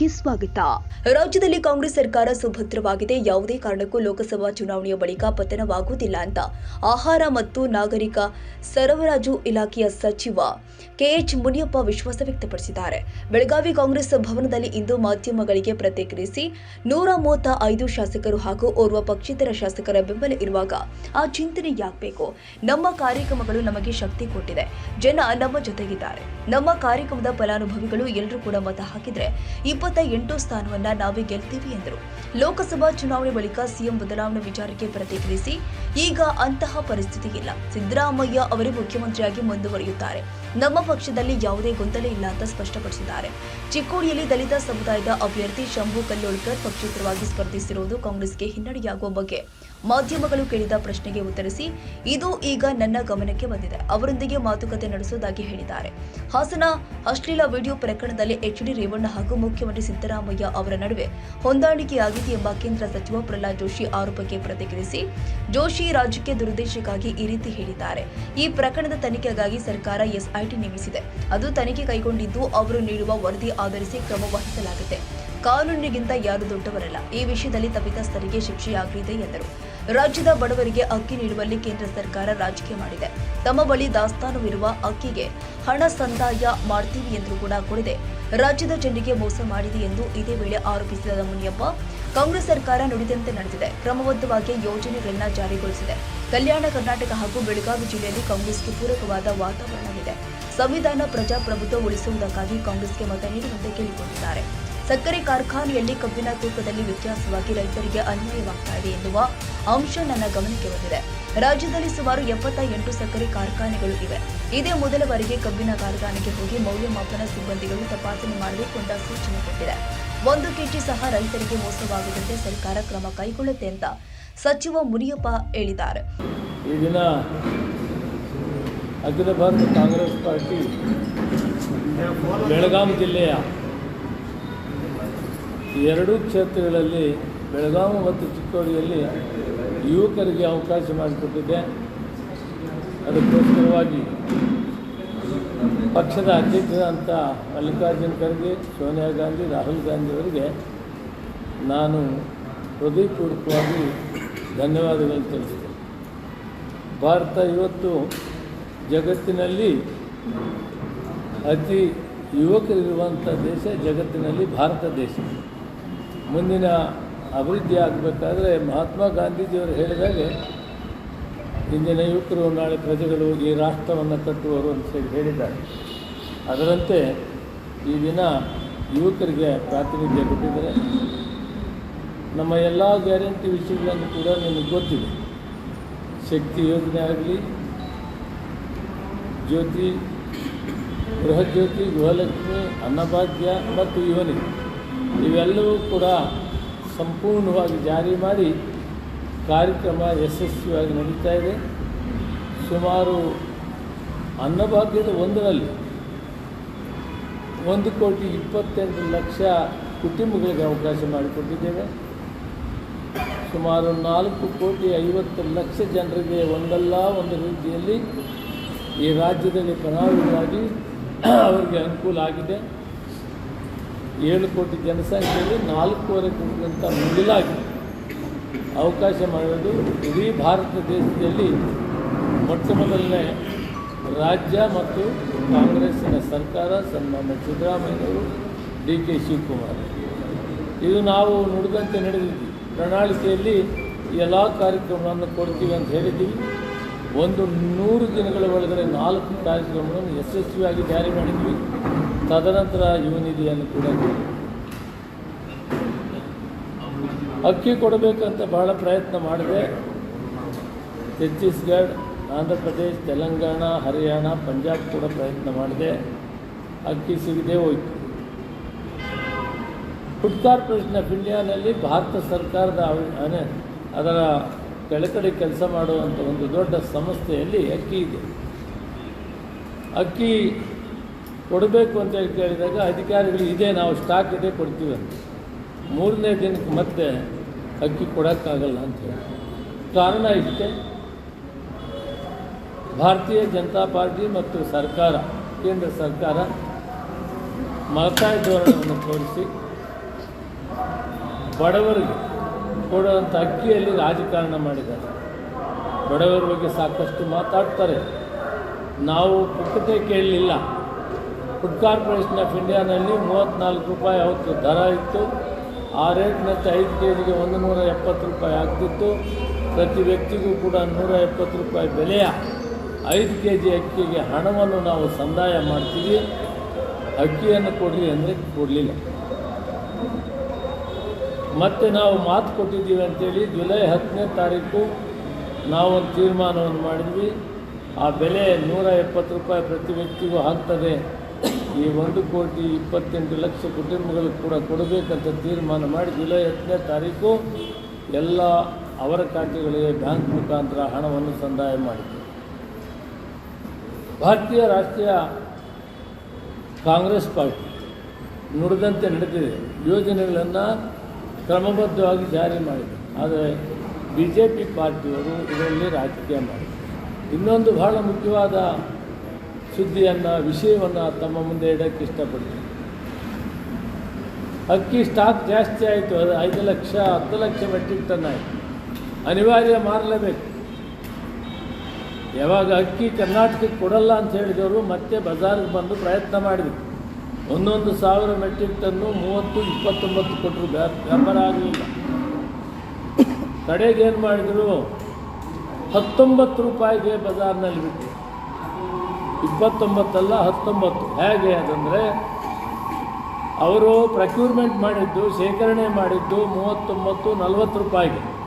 ನ್ಯೂಸ್ಗೆ ಸ್ವಾಗತ. ರಾಜ್ಯದಲ್ಲಿ ಕಾಂಗ್ರೆಸ್ ಸರ್ಕಾರ ಸುಭದ್ರವಾಗಿದೆ. ಯಾವುದೇ ಕಾರಣಕ್ಕೂ ಲೋಕಸಭಾ ಚುನಾವಣೆಯ ಬಳಿಕ ಪತನವಾಗುವುದಿಲ್ಲ ಅಂತ ಆಹಾರ ಮತ್ತು ನಾಗರಿಕ ಸರಬರಾಜು ಇಲಾಖೆಯ ಸಚಿವ ಕೆಎಚ್ ಮುನಿಯಪ್ಪ ವಿಶ್ವಾಸ ವ್ಯಕ್ತಪಡಿಸಿದ್ದಾರೆ. ಬೆಳಗಾವಿ ಕಾಂಗ್ರೆಸ್ ಭವನದಲ್ಲಿ ಇಂದು ಮಾಧ್ಯಮಗಳಿಗೆ ಪ್ರತಿಕ್ರಿಯಿಸಿ ನೂರ ಮೂವತ್ತ ಐದು ಶಾಸಕರು ಹಾಗೂ ಓರ್ವ ಪಕ್ಷೇತರ ಶಾಸಕರ ಬೆಂಬಲ ಇರುವಾಗ ಆ ಚಿಂತನೆ ಯಾಕಬೇಕು ನಮ್ಮ ಕಾರ್ಯಕ್ರಮಗಳು ನಮಗೆ ಶಕ್ತಿ ಕೊಟ್ಟಿದೆ. ಜನ ನಮ್ಮ ಜೊತೆಗಿದ್ದಾರೆ. ನಮ್ಮ ಕಾರ್ಯಕ್ರಮದ ಫಲಾನುಭವಿಗಳು ಎಲ್ಲರೂ ಕೂಡ ಮತ ಹಾಕಿದ್ರೆ ಇಪ್ಪತ್ತ ಎಂಟು ಸ್ಥಾನವನ್ನ ನಾವೇ ಗೆಲ್ತೀವಿ ಎಂದರು. ಲೋಕಸಭಾ ಚುನಾವಣೆ ಬಳಿಕ ಸಿಎಂ ಬದಲಾವಣೆ ವಿಚಾರಕ್ಕೆ ಪ್ರತಿಕ್ರಿಯಿಸಿ ಈಗ ಅಂತಹ ಪರಿಸ್ಥಿತಿ ಇಲ್ಲ. ಸಿದ್ದರಾಮಯ್ಯ ಅವರೇ ಮುಖ್ಯಮಂತ್ರಿಯಾಗಿ ಮುಂದುವರಿಯುತ್ತಾರೆ. ನಮ್ಮ ಪಕ್ಷದಲ್ಲಿ ಯಾವುದೇ ಗೊಂದಲ ಇಲ್ಲ ಅಂತ ಸ್ಪಷ್ಟಪಡಿಸಿದ್ದಾರೆ. ಚಿಕ್ಕೋಡಿಯಲ್ಲಿ ದಲಿತ ಸಮುದಾಯದ ಅಭ್ಯರ್ಥಿ ಶಂಭು ಕಲ್ಲೋಳ್ಕರ್ ಪಕ್ಷೇತರವಾಗಿ ಸ್ಪರ್ಧಿಸಿರುವುದು ಕಾಂಗ್ರೆಸ್ಗೆ ಹಿನ್ನಡೆಯಾಗುವ ಬಗ್ಗೆ. ಮಾಧ್ಯಮಗಳು ಕೇಳಿದ ಪ್ರಶ್ನೆಗೆ ಉತ್ತರಿಸಿ, ಇದು ಈಗ ನನ್ನ ಗಮನಕ್ಕೆ ಬಂದಿದೆ. ಅವರೊಂದಿಗೆ ಮಾತುಕತೆ ನಡೆಸುವುದಾಗಿ ಹೇಳಿದ್ದಾರೆ. ಹಾಸನ ಅಶ್ಲೀಲ ವಿಡಿಯೋ ಪ್ರಕರಣದಲ್ಲಿ ಎಚ್ ಡಿ ರೇವಣ್ಣ ಹಾಗೂ ಮುಖ್ಯಮಂತ್ರಿ ಸಿದ್ದರಾಮಯ್ಯ ಅವರ ನಡುವೆ ಹೊಂದಾಣಿಕೆಯಾಗಿದೆ ಎಂಬ ಕೇಂದ್ರ ಸಚಿವ ಪ್ರಹ್ಲಾದ್ ಜೋಶಿ ಆರೋಪಕ್ಕೆ ಪ್ರತಿಕ್ರಿಯಿಸಿ, ಜೋಶಿ ರಾಜ್ಯಕ್ಕೆ ದುರುದ್ದೇಶಕ್ಕಾಗಿ ಈ ರೀತಿ ಹೇಳಿದ್ದಾರೆ. ಈ ಪ್ರಕರಣದ ತನಿಖೆಗಾಗಿ ಸರ್ಕಾರ ಎಸ್ಐಟಿ ನೇಮಿಸಿದೆ. ಅದು ತನಿಖೆ ಕೈಗೊಂಡಿದ್ದು ಅವರು ನೀಡುವ ವರದಿ ಆಧರಿಸಿ ಕ್ರಮ ವಹಿಸಲಾಗಿದೆ. ಕಾನೂನಿಗಿಂತ ಯಾರು ದೊಡ್ಡವರಲ್ಲ. ಈ ವಿಷಯದಲ್ಲಿ ತಪ್ಪಿತಸ್ಥರಿಗೆ ಶಿಕ್ಷೆಯಾಗಲಿದೆ ಎಂದರು. ರಾಜ್ಯದ ಬಡವರಿಗೆ ಅಕ್ಕಿ ನೀಡುವಲ್ಲಿ ಕೇಂದ್ರ ಸರ್ಕಾರ ರಾಜಕೀಯ ಮಾಡಿದೆ. ತಮ್ಮ ಬಳಿ ದಾಸ್ತಾನುವಿರುವ ಅಕ್ಕಿಗೆ ಹಣ ಸಂದಾಯ ಮಾಡ್ತೀವಿ ಎಂದು ಕೂಡ ಕೊಡದೆ. ರಾಜ್ಯದ ಜನರಿಗೆ ಮೋಸ ಮಾಡಿದೆ ಎಂದು ಇದೇ ವೇಳೆ ಆರೋಪಿಸಿದ ಮುನಿಯಪ್ಪ ಕಾಂಗ್ರೆಸ್ ಸರ್ಕಾರ ನುಡಿದಂತೆ ನಡೆದಿದೆ. ಕ್ರಮಬದ್ಧವಾಗಿ ಯೋಜನೆಗಳನ್ನ ಜಾರಿಗೊಳಿಸಿದೆ. ಕಲ್ಯಾಣ ಕರ್ನಾಟಕ ಹಾಗೂ ಬೆಳಗಾವಿ ಜಿಲ್ಲೆಯಲ್ಲಿ ಕಾಂಗ್ರೆಸ್ಗೆ ಪೂರಕವಾದ ವಾತಾವರಣವಿದೆ. ಸಂವಿಧಾನ ಪ್ರಜಾಪ್ರಭುತ್ವ ಉಳಿಸುವುದಕ್ಕಾಗಿ ಕಾಂಗ್ರೆಸ್ಗೆ ಮತ ನೀಡುವಂತೆ ಕೇಳಿಕೊಂಡಿದ್ದಾರೆ. ಸಕ್ಕರೆ ಕಾರ್ಖಾನೆಯಲ್ಲಿ ಕಬ್ಬಿನ ತೂಕದಲ್ಲಿ ವ್ಯತ್ಯಾಸವಾಗಿ ರೈತರಿಗೆ ಅನ್ಯಾಯವಾಗ್ತಾ ಇದೆ ಎನ್ನುವ ಅಂಶ ನನ್ನ ಗಮನಕ್ಕೆ ಬಂದಿದೆ. ರಾಜ್ಯದಲ್ಲಿ ಸುಮಾರು ಎಪ್ಪತ್ತ ಎಂಟು ಸಕ್ಕರೆ ಕಾರ್ಖಾನೆಗಳು ಇವೆ. ಇದೇ ಮೊದಲ ಬಾರಿಗೆ ಕಬ್ಬಿನ ಕಾರ್ಖಾನೆಗೆ ಹೋಗಿ ಮೌಲ್ಯಮಾಪನ ಸಿಬ್ಬಂದಿಗಳು ತಪಾಸಣೆ ಮಾಡಬೇಕು ಅಂತ ಸೂಚನೆ ಕೊಟ್ಟಿದೆ. ಒಂದು ಕೆಜಿ ಸಹ ರೈತರಿಗೆ ಮೋಸವಾಗದಂತೆ ಸರ್ಕಾರ ಕ್ರಮ ಕೈಗೊಳ್ಳುತ್ತೆ ಅಂತ ಸಚಿವ ಮುನಿಯಪ್ಪ ಹೇಳಿದ್ದಾರೆ. ಅಖಿಲ ಭಾರತ ಕಾಂಗ್ರೆಸ್ ಪಾರ್ಟಿ ಬೆಳಗಾವಿ ಜಿಲ್ಲೆಯ ಎರಡೂ ಕ್ಷೇತ್ರಗಳಲ್ಲಿ ಬೆಳಗಾವಿ ಮತ್ತು ಚಿಕ್ಕೋಡಿಯಲ್ಲಿ ಯುವಕರಿಗೆ ಅವಕಾಶ ಮಾಡಿಕೊಟ್ಟಿದೆ ಅದಕ್ಕೋಸ್ಕರವಾಗಿ ಪಕ್ಷದ ಅಧ್ಯಕ್ಷರಾದಂಥ ಮಲ್ಲಿಕಾರ್ಜುನ ಖರ್ಗೆ, ಸೋನಿಯಾ ಗಾಂಧಿ, ರಾಹುಲ್ ಗಾಂಧಿಯವರಿಗೆ ನಾನು ಹೃದಯಪೂರ್ವಕವಾಗಿ ಧನ್ಯವಾದಗಳನ್ನು ತಿಳಿಸ್ತೇನೆ. ಭಾರತ ಇವತ್ತು ಜಗತ್ತಿನಲ್ಲಿ ಅತಿ ಯುವಕರಿರುವಂಥ ದೇಶ ಜಗತ್ತಿನಲ್ಲಿ ಭಾರತ ದೇಶ. ಮುಂದಿನ ಅಭಿವೃದ್ಧಿ ಆಗಬೇಕಾದ್ರೆ ಮಹಾತ್ಮ ಗಾಂಧೀಜಿಯವರು ಹೇಳಿದಾಗೆ, ಇಂದಿನ ಯುವಕರು ನಾಳೆ ಪ್ರಜೆಗಳು ಈ ರಾಷ್ಟ್ರವನ್ನು ಕಟ್ಟುವರು ಅಂತ ಹೇಳಿ ಹೇಳಿದ್ದಾರೆ. ಅದರಂತೆ ಈ ದಿನ ಯುವಕರಿಗೆ ಪ್ರಾತಿನಿಧ್ಯ ಕೊಟ್ಟಿದ್ದಾರೆ. ನಮ್ಮ ಎಲ್ಲ ಗ್ಯಾರಂಟಿ ವಿಷಯಗಳನ್ನು ಕೂಡ ನಿಮಗೆ ಗೊತ್ತಿದೆ. ಶಕ್ತಿ ಯೋಜನೆ ಆಗಲಿ, ಜ್ಯೋತಿ ಗೃಹಜ್ಯೋತಿ ಗೃಹಲಕ್ಷ್ಮಿ, ಅನ್ನಭಾಗ್ಯ ಮತ್ತು ಯೋನಿ ಇವೆಲ್ಲವೂ ಕೂಡ ಸಂಪೂರ್ಣವಾಗಿ ಜಾರಿ ಮಾಡಿ ಕಾರ್ಯಕ್ರಮ ಯಶಸ್ವಿಯಾಗಿ ನಡೀತಾ ಇದೆ. ಸುಮಾರು ಅನ್ನಭಾಗ್ಯದ ಒಂದರಲ್ಲಿ ಒಂದು ಕೋಟಿ ಇಪ್ಪತ್ತೆಂಟು ಲಕ್ಷ ಕುಟುಂಬಗಳಿಗೆ ಅವಕಾಶ ಮಾಡಿಕೊಟ್ಟಿದ್ದೇವೆ. ಸುಮಾರು ನಾಲ್ಕು ಕೋಟಿ ಐವತ್ತು ಲಕ್ಷ ಜನರಿಗೆ ಒಂದಲ್ಲ ಒಂದು ರೀತಿಯಲ್ಲಿ ಈ ರಾಜ್ಯದಲ್ಲಿ ಫಲಾನುಭವಿಯಾಗಿ ಅವರಿಗೆ ಅನುಕೂಲ ಆಗಿದೆ. ಏಳು ಕೋಟಿ ಜನಸಂಖ್ಯೆಯಲ್ಲಿ ನಾಲ್ಕೂವರೆ ಕೋಟಿಗಿಂತ ಮಿಗಿಲಾಗಿ ಅವಕಾಶ ಮಾಡೋದು ಇಡೀ ಭಾರತ ದೇಶದಲ್ಲಿ ಮೊಟ್ಟ ಮೊದಲನೇ ರಾಜ್ಯ ಮತ್ತು ಕಾಂಗ್ರೆಸ್ಸಿನ ಸರ್ಕಾರ, ಸನ್ಮಾನ್ಯ ಸಿದ್ದರಾಮಯ್ಯವರು ಡಿ ಕೆ ಶಿವಕುಮಾರ್. ಇದು ನಾವು ನುಡಿದಂತೆ ನಡೆದಿದ್ವಿ ಪ್ರಣಾಳಿಕೆಯಲ್ಲಿ ಎಲ್ಲ ಕಾರ್ಯಕ್ರಮಗಳನ್ನು ಕೊಡ್ತೀವಿ ಅಂತ ಹೇಳಿದ್ದೀವಿ. ಒಂದು ನೂರು ದಿನಗಳ ಒಳಗಡೆ ನಾಲ್ಕು ಕಾರ್ಯಕ್ರಮಗಳನ್ನು ಯಶಸ್ವಿಯಾಗಿ ಜಾರಿ ಮಾಡಿದ್ವಿ ತದನಂತರ ಯುವ ನಿಧಿಯನ್ನು ಕೂಡ. ಅಕ್ಕಿ ಕೊಡಬೇಕಂತ ಬಹಳ ಪ್ರಯತ್ನ ಮಾಡಿದೆ. ಛತ್ತೀಸ್ಗಢ, ಆಂಧ್ರ ಪ್ರದೇಶ್, ತೆಲಂಗಾಣ, ಹರಿಯಾಣ, ಪಂಜಾಬ್ ಕೂಡ ಪ್ರಯತ್ನ ಮಾಡಿದೆ. ಅಕ್ಕಿ ಸಿಗದೆ ಹೋಯಿತು. ಫುಡ್ ಕಾರ್ಪೊರೇಷನ್ ಆಫ್ ಇಂಡಿಯಾನಲ್ಲಿ ಭಾರತ ಸರ್ಕಾರದ ಅದರ ಕೆಳಕಡೆ ಕೆಲಸ ಮಾಡುವಂಥ ಒಂದು ದೊಡ್ಡ ಸಂಸ್ಥೆಯಲ್ಲಿ ಅಕ್ಕಿ ಇದೆ. ಅಕ್ಕಿ ಕೊಡಬೇಕು ಅಂತ ಹೇಳಿ ಕೇಳಿದಾಗ ಅಧಿಕಾರಿಗಳು, ಇದೆ ನಾವು ಸ್ಟಾಕ್ ಇದೆ ಕೊಡ್ತೀವಿ ಅಂತ. ಮೂರನೇ ದಿನಕ್ಕೆ ಮತ್ತೆ ಅಕ್ಕಿ ಕೊಡೋಕ್ಕಾಗಲ್ಲ ಅಂತ ಹೇಳಿ. ಕಾರಣ ಇಷ್ಟೇ. ಭಾರತೀಯ ಜನತಾ ಪಾರ್ಟಿ ಮತ್ತು ಸರ್ಕಾರ, ಕೇಂದ್ರ ಸರ್ಕಾರ ಮಲತಾಯಿ ಧೋರಣವನ್ನು ತೋರಿಸಿ ಬಡವರಿಗೆ ಕೊಡುವಂಥ ಅಕ್ಕಿಯಲ್ಲಿ ರಾಜಕಾರಣ ಮಾಡಿದ್ದಾರೆ. ಬಡವರ ಬಗ್ಗೆ ಸಾಕಷ್ಟು ಮಾತಾಡ್ತಾರೆ. ನಾವು ಪುಕ್ಕತೆ ಕೇಳಲಿಲ್ಲ. ಫುಡ್ ಕಾರ್ಪೊರೇಷನ್ ಆಫ್ ಇಂಡಿಯಾನಲ್ಲಿ ಮೂವತ್ತ್ನಾಲ್ಕು ರೂಪಾಯಿ ಅವತ್ತು ದರ ಇತ್ತು. ಆ ರೇಟ್ನಂತೆ ಐದು ಕೆ ಜಿಗೆ ಒಂದು ನೂರ ಎಪ್ಪತ್ತು ರೂಪಾಯಿ ಆಗ್ತಿತ್ತು. ಪ್ರತಿ ವ್ಯಕ್ತಿಗೂ ಕೂಡ ನೂರ ಎಪ್ಪತ್ತು ರೂಪಾಯಿ ಬೆಲೆಯ ಐದು ಕೆ ಜಿ ಅಕ್ಕಿಗೆ ಹಣವನ್ನು ನಾವು ಸಂದಾಯ ಮಾಡ್ತೀವಿ. ಅಕ್ಕಿಯನ್ನು ಕೊಡಲಿ ಅಂದರೆ ಕೊಡಲಿಲ್ಲ. ಮತ್ತು ನಾವು ಮಾತು ಕೊಟ್ಟಿದ್ದೀವಿ ಅಂತೇಳಿ ಜುಲೈ ಹತ್ತನೇ ತಾರೀಕು ನಾವೊಂದು ತೀರ್ಮಾನವನ್ನು ಮಾಡಿದ್ವಿ. ಆ ಬೆಲೆ ನೂರ ಎಪ್ಪತ್ತು ರೂಪಾಯಿ ಪ್ರತಿ ವ್ಯಕ್ತಿಗೂ ಆಗ್ತದೆ ಈ ಒಂದು ಕೋಟಿ ಇಪ್ಪತ್ತೆಂಟು ಲಕ್ಷ ಕುಟುಂಬಗಳಿಗೆ ಕೂಡ ಕೊಡಬೇಕಂತ ತೀರ್ಮಾನ ಮಾಡಿ ಜುಲೈ ಹತ್ತನೇ ತಾರೀಕು ಎಲ್ಲ ಅವರ ಖಾತೆಗಳಿಗೆ ಬ್ಯಾಂಕ್ ಮುಖಾಂತರ ಹಣವನ್ನು ಸಂದಾಯ ಮಾಡಿತು. ಭಾರತೀಯ ರಾಷ್ಟ್ರೀಯ ಕಾಂಗ್ರೆಸ್ ಪಾರ್ಟಿ ನುಡಿದಂತೆ ನಡೆದಿದೆ. ಯೋಜನೆಗಳನ್ನು ಕ್ರಮಬದ್ಧವಾಗಿ ಜಾರಿ ಮಾಡಿದೆ. ಆದರೆ ಬಿ ಜೆ ಪಿ ಪಾರ್ಟಿಯವರು ಇದರಲ್ಲಿ ರಾಜಕೀಯ ಮಾಡಿದೆ ಇನ್ನೊಂದು ಬಹಳ ಮುಖ್ಯವಾದ ಸುದ್ದಿಯನ್ನು, ವಿಷಯವನ್ನು ತಮ್ಮ ಮುಂದೆ ಇಡೋಕ್ಕೆ ಇಷ್ಟಪಡ್ತೀನಿ ಅಕ್ಕಿ ಸ್ಟಾಕ್ ಜಾಸ್ತಿ ಆಯಿತು, ಅದು ಐದು ಲಕ್ಷ, ಹತ್ತು ಲಕ್ಷ ಮೆಟ್ರಿಕ್ ಟನ್ ಆಯಿತು. ಅನಿವಾರ್ಯ ಮಾರಲೇಬೇಕು. ಯಾವಾಗ ಅಕ್ಕಿ ಕರ್ನಾಟಕಕ್ಕೆ ಕೊಡಲ್ಲ ಅಂತ ಹೇಳಿದವರು ಮತ್ತೆ ಬಜಾರಿಗೆ ಬಂದು ಪ್ರಯತ್ನ ಮಾಡಿದ್ರು. ಒಂದೊಂದು ಸಾವಿರ ಮೆಟ್ರಿಕ್ ಟನ್ನು ಮೂವತ್ತು, ಇಪ್ಪತ್ತೊಂಬತ್ತು ಕೊಟ್ಟರು ವ್ಯಾಪಾರ ಆಗಲಿಲ್ಲ. ಕಡೆಗೆ ಏನು ಮಾಡಿದರು? ಹತ್ತೊಂಬತ್ತು ರೂಪಾಯಿಗೆ ಬಜಾರ್ನಲ್ಲಿ ಬಿಟ್ಟರು ಇಪ್ಪತ್ತೊಂಬತ್ತಲ್ಲ ಹತ್ತೊಂಬತ್ತು. ಹೇಗೆ ಅದಂದರೆ, ಅವರು ಪ್ರಕ್ಯೂರ್ಮೆಂಟ್ ಮಾಡಿದ್ದು, ಶೇಖರಣೆ ಮಾಡಿದ್ದು ಮೂವತ್ತೊಂಬತ್ತು ನಲವತ್ತು ರೂಪಾಯಿಗೆ.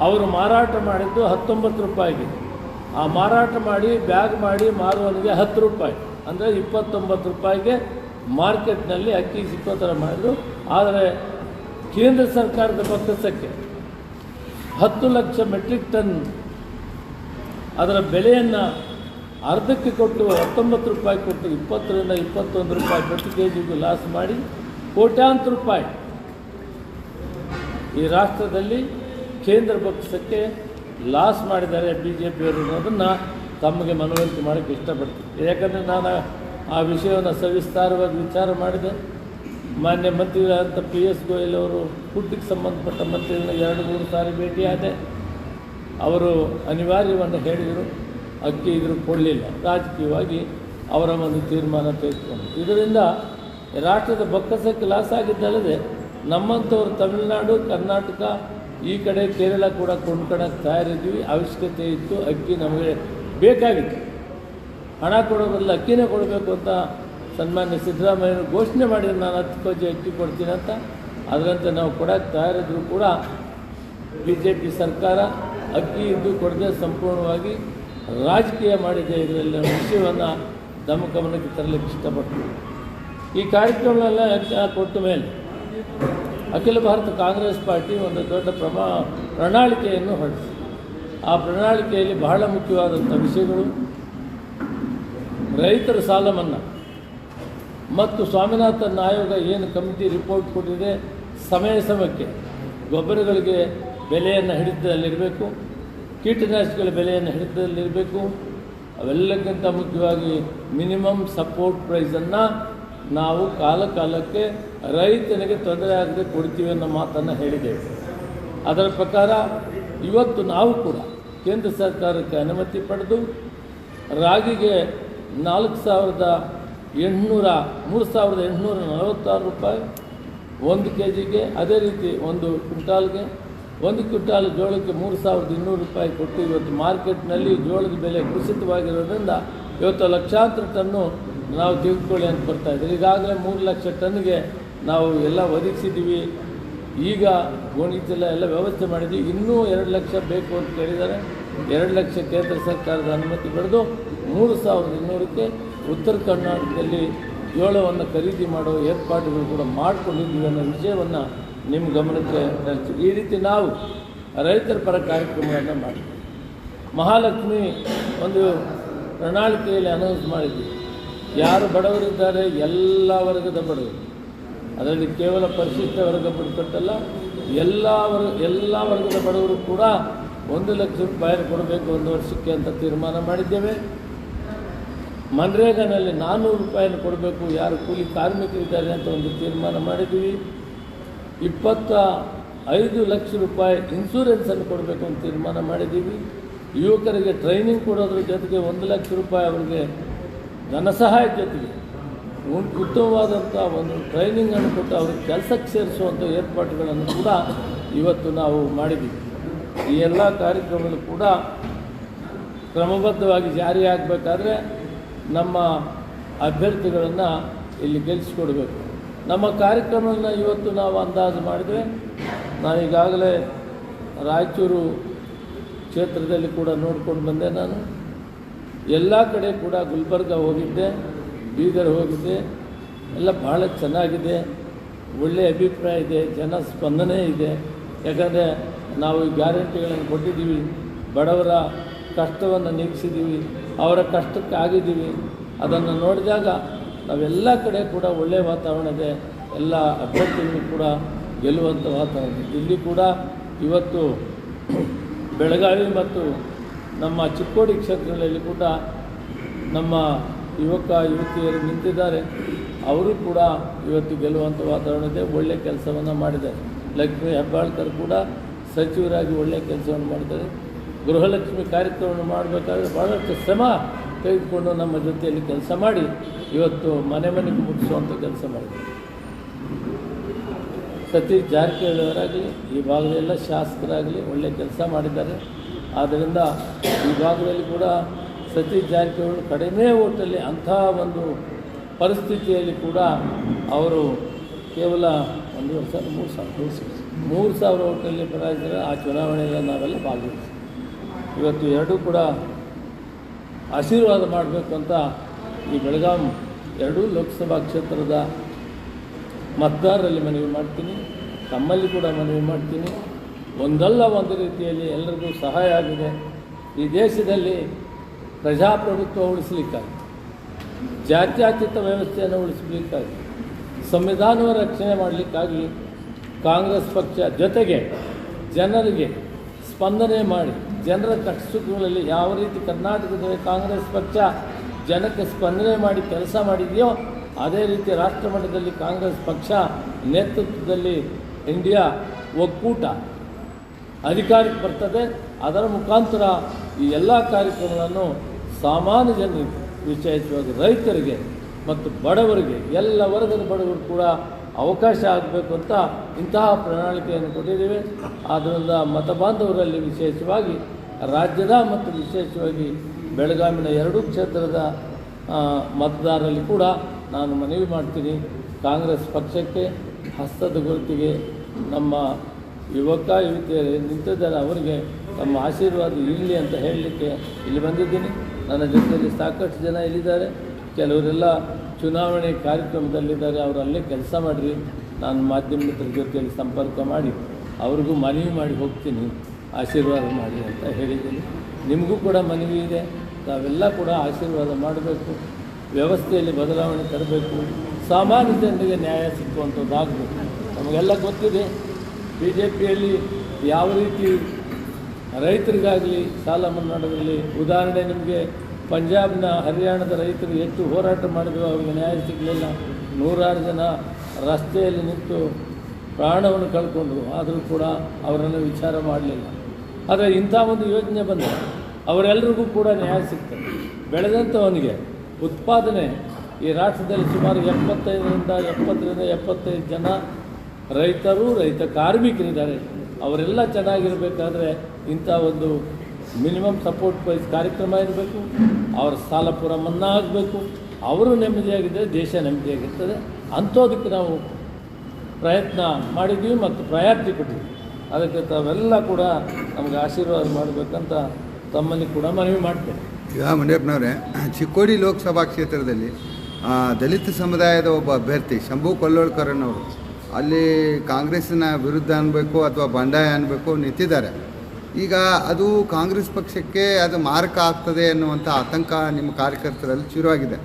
ಅವರು ಮಾರಾಟ ಮಾಡಿದ್ದು ಹತ್ತೊಂಬತ್ತು ರೂಪಾಯಿಗೆ. ಆ ಮಾರಾಟ ಮಾಡಿ, ಬ್ಯಾಗ್ ಮಾಡಿ ಮಾರುವವನಿಗೆ ಹತ್ತು ರೂಪಾಯಿ. ಅಂದರೆ ಇಪ್ಪತ್ತೊಂಬತ್ತು ರೂಪಾಯಿಗೆ ಮಾರ್ಕೆಟ್ನಲ್ಲಿ ಅಕ್ಕಿ ಸಿಕ್ಕೋತರ ಮಾಡಿದ್ರು. ಆದರೆ ಕೇಂದ್ರ ಸರ್ಕಾರದ ಬೊಕ್ಕಸಕ್ಕೆ ಹತ್ತು ಲಕ್ಷ ಮೆಟ್ರಿಕ್ ಟನ್ ಅದರ ಬೆಲೆಯನ್ನು ಅರ್ಧಕ್ಕೆ ಕೊಟ್ಟು ಹತ್ತೊಂಬತ್ತು ರೂಪಾಯಿ ಕೊಟ್ಟು ಇಪ್ಪತ್ತರಿಂದ ಇಪ್ಪತ್ತೊಂದು ರೂಪಾಯಿ ಪ್ರತಿ ಕೆ ಜಿಗೂ ಲಾಸ್ ಮಾಡಿ ಕೋಟ್ಯಾಂತರ ರೂಪಾಯಿ. ಈ ರಾಷ್ಟ್ರದಲ್ಲಿ ಕೇಂದ್ರ ಪಕ್ಷಕ್ಕೆ ಲಾಸ್ ಮಾಡಿದ್ದಾರೆ ಬಿ ಜೆ ಪಿಯವರು ಅನ್ನೋದನ್ನು ತಮಗೆ ಮನವರಿಕೆ ಮಾಡೋಕ್ಕೆ ಇಷ್ಟಪಡ್ತೀನಿ. ಯಾಕಂದರೆ ನಾನು ಆ ವಿಷಯವನ್ನು ಸವಿಸ್ತಾರವಾಗಿ ವಿಚಾರ ಮಾಡಿದೆ. ಮಾನ್ಯ ಮಂತ್ರಿಗಳಾದಂಥ ಪಿ ಎಸ್ ಗೋಯಲ್ ಅವರು ಹುಟ್ಟಿಗೆ ಸಂಬಂಧಪಟ್ಟ ಮಂತ್ರಿಗಳನ್ನ ಎರಡು, ಮೂರು ಸಾರಿ ಭೇಟಿಯಾದೆ. ಅವರು ಅನಿವಾರ್ಯವನ್ನು ಹೇಳಿದರು. ಅಕ್ಕಿ ಇದ್ರೂ ಕೊಡಲಿಲ್ಲ. ರಾಜಕೀಯವಾಗಿ ಅವರ ಒಂದು ತೀರ್ಮಾನ ತೆಗೆದುಕೊಂಡು ಇದರಿಂದ ರಾಷ್ಟ್ರದ ಬೊಕ್ಕಸಕ್ಕೆ ಲಾಸ್ ಆಗಿದ್ದಲ್ಲದೆ ನಮ್ಮಂಥವ್ರು ತಮಿಳುನಾಡು, ಕರ್ನಾಟಕ, ಈ ಕಡೆ ಕೇರಳ ಕೂಡ ಕೊಂಡ್ಕೊಳಕ್ಕೆ ತಯಾರಿದ್ವಿ ಅವಶ್ಯಕತೆ ಇತ್ತು. ಅಕ್ಕಿ ನಮಗೆ ಬೇಕಾಗಿತ್ತು. ಹಣ ಕೊಡೋ ಬದಲು ಅಕ್ಕಿನೇ ಕೊಡಬೇಕು ಅಂತ ಸನ್ಮಾನ್ಯ ಸಿದ್ದರಾಮಯ್ಯರು ಘೋಷಣೆ ಮಾಡಿದ್ರು. ನಾನು ಹತ್ತು ಕೆ ಅಕ್ಕಿ ಕೊಡ್ತೀನಿ ಅಂತ. ಅದರಂತೆ ನಾವು ಕೊಡೋಕ್ಕೆ ತಯಾರಿದ್ರು ಕೂಡ ಬಿ ಜೆ ಪಿ ಸರ್ಕಾರ ಅಕ್ಕಿ ಇದ್ದು ಕೊಡದೆ ಸಂಪೂರ್ಣವಾಗಿ ರಾಜಕೀಯ ಮಾಡಿದ್ದೆ ಇದರಲ್ಲಿ ವಿಷಯವನ್ನು ನಮ್ಮ ಗಮನಕ್ಕೆ ತರಲಿಕ್ಕೆ ಇಷ್ಟಪಡ್ತೀವಿ ಈ ಕಾರ್ಯಕ್ರಮಗಳೆಲ್ಲ ಹೆಚ್ಚ- ಕೊಟ್ಟ ಮೇಲೆ ಅಖಿಲ ಭಾರತ ಕಾಂಗ್ರೆಸ್ ಪಾರ್ಟಿ ಒಂದು ದೊಡ್ಡ ಪ್ರಮಾ ಪ್ರಣಾಳಿಕೆಯನ್ನು ಹೊರಡಿಸಿ ಆ ಪ್ರಣಾಳಿಕೆಯಲ್ಲಿ ಬಹಳ ಮುಖ್ಯವಾದಂಥ ವಿಷಯಗಳು, ರೈತರ ಸಾಲ ಮನ್ನಾ ಮತ್ತು ಸ್ವಾಮಿನಾಥನ್ ಆಯೋಗ ಏನು ಕಮಿಟಿ ರಿಪೋರ್ಟ್ ಕೊಟ್ಟಿದೆ, ಸಮಯ ಸಮಯಕ್ಕೆ ಗೊಬ್ಬರಗಳಿಗೆ ಬೆಲೆಯನ್ನು ಹಿಡಿತದಲ್ಲಿರಬೇಕು. ಕೀಟನಾಶಕಗಳ ಬೆಲೆಯನ್ನು ಹಿಡಿತದಲ್ಲಿರಬೇಕು. ಅವೆಲ್ಲಕ್ಕಿಂತ ಮುಖ್ಯವಾಗಿ ಮಿನಿಮಮ್ ಸಪೋರ್ಟ್ ಪ್ರೈಸನ್ನು ನಾವು ಕಾಲ ಕಾಲಕ್ಕೆ ರೈತನಿಗೆ ತೊಂದರೆ ಆಗದೆ ಕೊಡ್ತೀವಿ ಅನ್ನೋ ಮಾತನ್ನು ಹೇಳಿದ್ದೇವೆ ಅದರ ಪ್ರಕಾರ ಇವತ್ತು ನಾವು ಕೂಡ ಕೇಂದ್ರ ಸರ್ಕಾರಕ್ಕೆ ಅನುಮತಿ ಪಡೆದು ರಾಗಿಗೆ ನಾಲ್ಕು ಸಾವಿರದ ಎಂಟುನೂರ, ಮೂರು ಸಾವಿರದ ಎಂಟುನೂರ ನಲವತ್ತಾರು ರೂಪಾಯಿ ಒಂದು ಕೆ ಜಿಗೆ ಅದೇ ರೀತಿ ಒಂದು ಕ್ವಿಂಟಾಲ್ಗೆ ಒಂದು ಕ್ವಿಂಟಾಲ್ ಜೋಳಕ್ಕೆ ಮೂರು ಸಾವಿರದ ಇನ್ನೂರು ರೂಪಾಯಿ ಕೊಟ್ಟು ಇವತ್ತು ಮಾರ್ಕೆಟ್ನಲ್ಲಿ ಜೋಳದ ಬೆಲೆ ಕುಸಿತವಾಗಿರೋದ್ರಿಂದ ಇವತ್ತು ಲಕ್ಷಾಂತರ ಟನ್ನು ನಾವು ತೆಗೆದುಕೊಳ್ಳಿ ಅಂತ ಬರ್ತಾ ಇದ್ದೀವಿ ಈಗಾಗಲೇ ಮೂರು ಲಕ್ಷ ಟನ್ಗೆ ನಾವು ಎಲ್ಲ ಒದಗಿಸಿದ್ದೀವಿ. ಈಗ ಗೋಣಿಚೀಲ ಎಲ್ಲ ವ್ಯವಸ್ಥೆ ಮಾಡಿದ್ವಿ. ಇನ್ನೂ ಎರಡು ಲಕ್ಷ ಬೇಕು ಅಂತ ಕೇಳಿದ್ದಾರೆ. ಎರಡು ಲಕ್ಷ ಕೇಂದ್ರ ಸರ್ಕಾರದ ಅನುಮತಿ ಪಡೆದು ಮೂರು ಸಾವಿರದ ಇನ್ನೂರಕ್ಕೆ ಉತ್ತರ ಕರ್ನಾಟಕದಲ್ಲಿ ಜೋಳವನ್ನು ಖರೀದಿ ಮಾಡೋ ಏರ್ಪಾಡುಗಳು ಕೂಡ ಮಾಡಿಕೊಂಡಿದ್ದೀವಿ ಅನ್ನೋ ವಿಷಯವನ್ನು ನಿಮ್ಮ ಗಮನಕ್ಕೆ ಈ ರೀತಿ ನಾವು ರೈತರ ಪರ ಕಾರ್ಯಕ್ರಮಗಳನ್ನು ಮಾಡ್ತೀವಿ. ಮಹಾಲಕ್ಷ್ಮಿ ಒಂದು ಪ್ರಣಾಳಿಕೆಯಲ್ಲಿ ಅನೌನ್ಸ್ ಮಾಡಿದ್ವಿ. ಯಾರು ಬಡವರಿದ್ದಾರೆ ಎಲ್ಲ ವರ್ಗದ ಬಡವರು. ಅದರಲ್ಲಿ ಕೇವಲ ಪರಿಶಿಷ್ಟ ವರ್ಗ ಬಿಟ್ಕೊಟ್ಟಲ್ಲ ಎಲ್ಲ ವರ್ಗ ಎಲ್ಲ ವರ್ಗದ ಬಡವರು ಕೂಡ ಒಂದು ಲಕ್ಷ ರೂಪಾಯಿ ಕೊಡಬೇಕು ಒಂದು ವರ್ಷಕ್ಕೆ ಅಂತ ತೀರ್ಮಾನ ಮಾಡಿದ್ದೇವೆ. ಮನ್ರೇಗಾನಲ್ಲಿ ನಾನ್ನೂರು ರೂಪಾಯಿಯನ್ನು ಕೊಡಬೇಕು, ಯಾರು ಕೂಲಿ ಕಾರ್ಮಿಕರಿದ್ದಾರೆ ಅಂತ ಒಂದು ತೀರ್ಮಾನ ಮಾಡಿದ್ದೀವಿ. ಇಪ್ಪತ್ತ ಐದು ಲಕ್ಷ ರೂಪಾಯಿ ಇನ್ಸೂರೆನ್ಸನ್ನು ಕೊಡಬೇಕು ಅಂತ ತೀರ್ಮಾನ ಮಾಡಿದ್ದೀವಿ. ಯುವಕರಿಗೆ ಟ್ರೈನಿಂಗ್ ಕೊಡೋದ್ರ ಜೊತೆಗೆ ಒಂದು ಲಕ್ಷ ರೂಪಾಯಿ ಅವರಿಗೆ ಧನ ಸಹಾಯ ಜೊತೆಗೆ ಉತ್ತಮವಾದಂಥ ಒಂದು ಟ್ರೈನಿಂಗನ್ನು ಕೊಟ್ಟು ಅವ್ರಿಗೆ ಕೆಲಸಕ್ಕೆ ಸೇರಿಸುವಂಥ ಏರ್ಪಾಟುಗಳನ್ನು ಕೂಡ ಇವತ್ತು ನಾವು ಮಾಡಿದ್ದೀವಿ. ಈ ಎಲ್ಲ ಕಾರ್ಯಕ್ರಮಗಳು ಕೂಡ ಕ್ರಮಬದ್ಧವಾಗಿ ಜಾರಿಯಾಗಬೇಕಾದ್ರೆ ನಮ್ಮ ಅಭ್ಯರ್ಥಿಗಳನ್ನು ಇಲ್ಲಿ ಗೆಲ್ಲಿಸ್ಕೊಡ್ಬೇಕು ನಮ್ಮ ಕಾರ್ಯಕ್ರಮವನ್ನು ಇವತ್ತು ನಾವು ಅಂದಾಜು ಮಾಡಿದರೆ ನಾನು ಈಗಾಗಲೇ ರಾಯಚೂರು ಕ್ಷೇತ್ರದಲ್ಲಿ ಕೂಡ ನೋಡ್ಕೊಂಡು ಬಂದೆ ನಾನು. ಎಲ್ಲ ಕಡೆ ಕೂಡ ಗುಲ್ಬರ್ಗ ಹೋಗಿದ್ದೆ, ಬೀದರ್ ಹೋಗಿದ್ದೆ, ಎಲ್ಲ ಭಾಳ ಚೆನ್ನಾಗಿದೆ ಒಳ್ಳೆಯ ಅಭಿಪ್ರಾಯ ಇದೆ, ಜನ ಸ್ಪಂದನೆ ಇದೆ. ಯಾಕಂದರೆ ನಾವು ಈ ಗ್ಯಾರಂಟಿಗಳನ್ನು ಕೊಟ್ಟಿದ್ದೀವಿ, ಬಡವರ ಕಷ್ಟವನ್ನು ನೀಗಿಸಿದ್ದೀವಿ, ಅವರ ಕಷ್ಟಕ್ಕೆ ಆಗಿದ್ದೀವಿ ಅದನ್ನು ನೋಡಿದಾಗ ನಾವೆಲ್ಲ ಕಡೆ ಕೂಡ ಒಳ್ಳೆಯ ವಾತಾವರಣ ಇದೆ. ಎಲ್ಲ ಅಭ್ಯರ್ಥಿಗಳು ಕೂಡ ಗೆಲ್ಲುವಂಥ ವಾತಾವರಣ. ಇಲ್ಲಿ ಕೂಡ ಇವತ್ತು ಬೆಳಗಾವಿ ಮತ್ತು ನಮ್ಮ ಚಿಕ್ಕೋಡಿ ಕ್ಷೇತ್ರಗಳಲ್ಲಿ ಕೂಡ ನಮ್ಮ ಯುವಕ, ಯುವತಿಯರು ನಿಂತಿದ್ದಾರೆ. ಅವರು ಕೂಡ ಇವತ್ತು ಗೆಲ್ಲುವಂಥ ವಾತಾವರಣ ಇದೆ. ಒಳ್ಳೆಯ ಕೆಲಸವನ್ನು ಮಾಡಿದ್ದಾರೆ. ಲಕ್ಷ್ಮೀ ಹೆಬ್ಬಾಳ್ಕರ್ ಕೂಡ ಸಚಿವರಾಗಿ ಒಳ್ಳೆಯ ಕೆಲಸವನ್ನು ಮಾಡಿದ್ದಾರೆ. ಗೃಹಲಕ್ಷ್ಮಿ ಕಾರ್ಯಕ್ರಮವನ್ನು ಮಾಡಬೇಕಾದ್ರೆ ಭಾಳಷ್ಟು ಶ್ರಮ ತೆಗೆದುಕೊಂಡು ನಮ್ಮ ಜೊತೆಯಲ್ಲಿ ಕೆಲಸ ಮಾಡಿ ಇವತ್ತು ಮನೆ ಮನೆಗೆ ಮುಟ್ಟಿಸುವಂಥ ಕೆಲಸ ಮಾಡಿದ್ದಾರೆ ಸತೀಶ್ ಜಾರಕಿಹೊಳಿಯವರಾಗಲಿ, ಈ ಭಾಗದೆಲ್ಲ ಶಾಸಕರಾಗಲಿ ಒಳ್ಳೆಯ ಕೆಲಸ ಮಾಡಿದ್ದಾರೆ. ಆದ್ದರಿಂದ ಈ ಭಾಗದಲ್ಲಿ ಕೂಡ ಸತೀಶ್ ಜಾರಕಿಹೊಳಿ ಕಡಿಮೆ ಓಟಲ್ಲಿ ಅಂಥ ಒಂದು ಪರಿಸ್ಥಿತಿಯಲ್ಲಿ ಕೂಡ ಅವರು ಕೇವಲ ಒಂದು ವರ್ಷ ಮೂರು ಸಾವಿರ ಮೂರು ಸಾವಿರ ಓಟಲ್ಲಿ ಪರಾಜಿತರೆ ಆ ಚುನಾವಣೆಯಲ್ಲಿ ನಾವೆಲ್ಲ ಭಾಗವಹಿಸಿ ಇವತ್ತು ಎರಡೂ ಕೂಡ ಆಶೀರ್ವಾದ ಮಾಡಬೇಕು ಅಂತ ಈ ಬೆಳಗಾಂ ಎರಡೂ ಲೋಕಸಭಾ ಕ್ಷೇತ್ರದ ಮತದಾರರಲ್ಲಿ ಮನವಿ ಮಾಡ್ತೀನಿ. ತಮ್ಮಲ್ಲಿ ಕೂಡ ಮನವಿ ಮಾಡ್ತೀನಿ. ಒಂದಲ್ಲ ಒಂದು ರೀತಿಯಲ್ಲಿ ಎಲ್ಲರಿಗೂ ಸಹಾಯ ಆಗಿದೆ. ಈ ದೇಶದಲ್ಲಿ ಪ್ರಜಾಪ್ರಭುತ್ವ ಉಳಿಸಲಿಕ್ಕಾಗಿ ಜಾತ್ಯತೀತ ವ್ಯವಸ್ಥೆಯನ್ನು ಉಳಿಸಲಿಕ್ಕಾಗಿ ಸಂವಿಧಾನವ ರಕ್ಷಣೆ ಮಾಡಲಿಕ್ಕಾಗಿ ಕಾಂಗ್ರೆಸ್ ಪಕ್ಷ ಜೊತೆಗೆ ಜನರಿಗೆ ಸ್ಪಂದನೆ ಮಾಡಿ, ಜನರ ಕಷ್ಟಗಳಲ್ಲಿ ಯಾವ ರೀತಿ ಕರ್ನಾಟಕದಲ್ಲಿ ಕಾಂಗ್ರೆಸ್ ಪಕ್ಷ ಜನಕ್ಕೆ ಸ್ಪಂದನೆ ಮಾಡಿ ಕೆಲಸ ಮಾಡಿದೆಯೋ, ಅದೇ ರೀತಿ ರಾಷ್ಟ್ರ ಮಟ್ಟದಲ್ಲಿ ಕಾಂಗ್ರೆಸ್ ಪಕ್ಷ ನೇತೃತ್ವದಲ್ಲಿ ಇಂಡಿಯಾ ಒಕ್ಕೂಟ ಅಧಿಕಾರಕ್ಕೆ ಬರ್ತದೆ. ಅದರ ಮುಖಾಂತರ ಈ ಎಲ್ಲ ಕಾರ್ಯಕ್ರಮಗಳನ್ನು ಸಾಮಾನ್ಯ ಜನರಿಗೆ ವಿಶೇಷವಾಗಿ ರೈತರಿಗೆ ಮತ್ತು ಬಡವರಿಗೆ, ಎಲ್ಲ ವರ್ಗದ ಬಡವರು ಕೂಡ ಅವಕಾಶ ಆಗಬೇಕು ಅಂತ ಇಂತಹ ಪ್ರಣಾಳಿಕೆಯನ್ನು ಕೊಟ್ಟಿದ್ದೇವೆ. ಆದ್ದರಿಂದ ಮತಬಾಂಧವರಲ್ಲಿ ವಿಶೇಷವಾಗಿ ರಾಜ್ಯದ ಮತ್ತು ವಿಶೇಷವಾಗಿ ಬೆಳಗಾವಿನ ಎರಡೂ ಕ್ಷೇತ್ರದ ಮತದಾರರಲ್ಲಿ ಕೂಡ ನಾನು ಮನವಿ ಮಾಡ್ತೀನಿ. ಕಾಂಗ್ರೆಸ್ ಪಕ್ಷಕ್ಕೆ ಹಸ್ತದ ಗುರುತಿಗೆ ನಮ್ಮ ಯುವಕ, ಯುವತಿಯರು ನಿಂತಿದ್ದಾರೆ. ಅವರಿಗೆ ತಮ್ಮ ಆಶೀರ್ವಾದ ಇರಲಿ ಅಂತ ಹೇಳಲಿಕ್ಕೆ ಇಲ್ಲಿ ಬಂದಿದ್ದೀನಿ. ನನ್ನ ಜೊತೆಯಲ್ಲಿ ಸಾಕಷ್ಟು ಜನ ಇಲ್ಲಿದ್ದಾರೆ. ಕೆಲವರೆಲ್ಲ ಚುನಾವಣೆ ಕಾರ್ಯಕ್ರಮದಲ್ಲಿದ್ದಾರೆ. ಅವರು ಅಲ್ಲೇ ಕೆಲಸ ಮಾಡಿರಿ. ನಾನು ಮಾಧ್ಯಮದ ಜೊತೆಯಲ್ಲಿ ಸಂಪರ್ಕ ಮಾಡಿ ಅವ್ರಿಗೂ ಮನವಿ ಮಾಡಿ ಹೋಗ್ತೀನಿ. ಆಶೀರ್ವಾದ ಮಾಡಿ ಅಂತ ಹೇಳಿದ್ದೀನಿ. ನಿಮಗೂ ಕೂಡ ಮನವಿ ಇದೆ. ತಾವೆಲ್ಲ ಕೂಡ ಆಶೀರ್ವಾದ ಮಾಡಬೇಕು, ವ್ಯವಸ್ಥೆಯಲ್ಲಿ ಬದಲಾವಣೆ ತರಬೇಕು. ಸಾಮಾನ್ಯ ಜನರಿಗೆ ನ್ಯಾಯ ಸಿಕ್ಕುವಂಥದ್ದಾಗಬೇಕು. ನಮಗೆಲ್ಲ ಗೊತ್ತಿದೆ ಬಿ ಜೆ ಪಿಯಲ್ಲಿ ಯಾವ ರೀತಿ ರೈತರಿಗಾಗಲಿ, ಸಾಲ ಮನ್ನಾಡೋದ್ರಲ್ಲಿ ಉದಾಹರಣೆ ನಿಮಗೆ, ಪಂಜಾಬ್ನ ಹರಿಯಾಣದ ರೈತರು ಎಷ್ಟು ಹೋರಾಟ ಮಾಡಿದ್ರು, ಅವರಿಗೆ ನ್ಯಾಯ ಸಿಗಲಿಲ್ಲ. ನೂರಾರು ಜನ ರಸ್ತೆಯಲ್ಲಿ ನಿಂತು ಪ್ರಾಣವನ್ನು ಕಳ್ಕೊಂಡ್ರು. ಆದರೂ ಕೂಡ ಅವರನ್ನು ವಿಚಾರ ಮಾಡಲಿಲ್ಲ. ಆದರೆ ಇಂಥ ಒಂದು ಯೋಜನೆ ಬಂದರೆ ಅವರೆಲ್ಲರಿಗೂ ಕೂಡ ನ್ಯಾಯ ಸಿಗ್ತದೆ. ಬೆಳೆದಂಥವನಿಗೆ ಉತ್ಪಾದನೆ ಈ ರಾಷ್ಟ್ರದಲ್ಲಿ ಸುಮಾರು ಎಪ್ಪತ್ತೈದರಿಂದ ಎಪ್ಪತ್ತರಿಂದ ಎಪ್ಪತ್ತೈದು ಜನ ರೈತರು, ರೈತ ಕಾರ್ಮಿಕರಿದ್ದಾರೆ. ಅವರೆಲ್ಲ ಚೆನ್ನಾಗಿರಬೇಕಾದ್ರೆ ಇಂಥ ಒಂದು ಮಿನಿಮಮ್ ಸಪೋರ್ಟ್ ಪ್ರೈಸ್ ಕಾರ್ಯಕ್ರಮ ಇರಬೇಕು. ಅವರ ಸಾಲ ಪೂರ ಮನ್ನಾ ಆಗಬೇಕು. ಅವರು ನೆಮ್ಮದಿಯಾಗಿದ್ದರೆ ದೇಶ ನೆಮ್ಮದಿಯಾಗಿರ್ತದೆ. ಅಂಥೋದಕ್ಕೆ ನಾವು ಪ್ರಯತ್ನ ಮಾಡಿದ್ದೀವಿ ಮತ್ತು ಪ್ರಯಾರಿಟಿ ಕೊಟ್ಟಿದ್ದೀವಿ. ಅದಕ್ಕೆ ತಾವೆಲ್ಲ ಕೂಡ ನಮಗೆ ಆಶೀರ್ವಾದ ಮಾಡಬೇಕಂತ ತಮ್ಮಲ್ಲಿ ಕೂಡ ಮನವಿ ಮಾಡ್ತೇನೆ. ಈಗ ಮುನಿಯಪ್ಪನವರೇ ಚಿಕ್ಕೋಡಿ ಲೋಕಸಭಾ ಕ್ಷೇತ್ರದಲ್ಲಿ ದಲಿತ ಸಮುದಾಯದ ಒಬ್ಬ ಅಭ್ಯರ್ಥಿ ಶಂಭು ಕೊಲ್ಲೋಳ್ಕರ್ ಅನ್ನೋರು ಅಲ್ಲಿ ಕಾಂಗ್ರೆಸ್ನ ವಿರುದ್ಧ ಅನ್ನಬೇಕು ಅಥವಾ ಬಂಡಾಯ ಅನ್ನಬೇಕು ನಿಂತಿದ್ದಾರೆ. ಈಗ ಅದು ಕಾಂಗ್ರೆಸ್ ಪಕ್ಷಕ್ಕೆ ಅದು ಮಾರಕ ಆಗ್ತದೆ ಅನ್ನುವಂಥ ಆತಂಕ ನಿಮ್ಮ ಕಾರ್ಯಕರ್ತರಲ್ಲಿ ಶುರುವಾಗಿದೆ.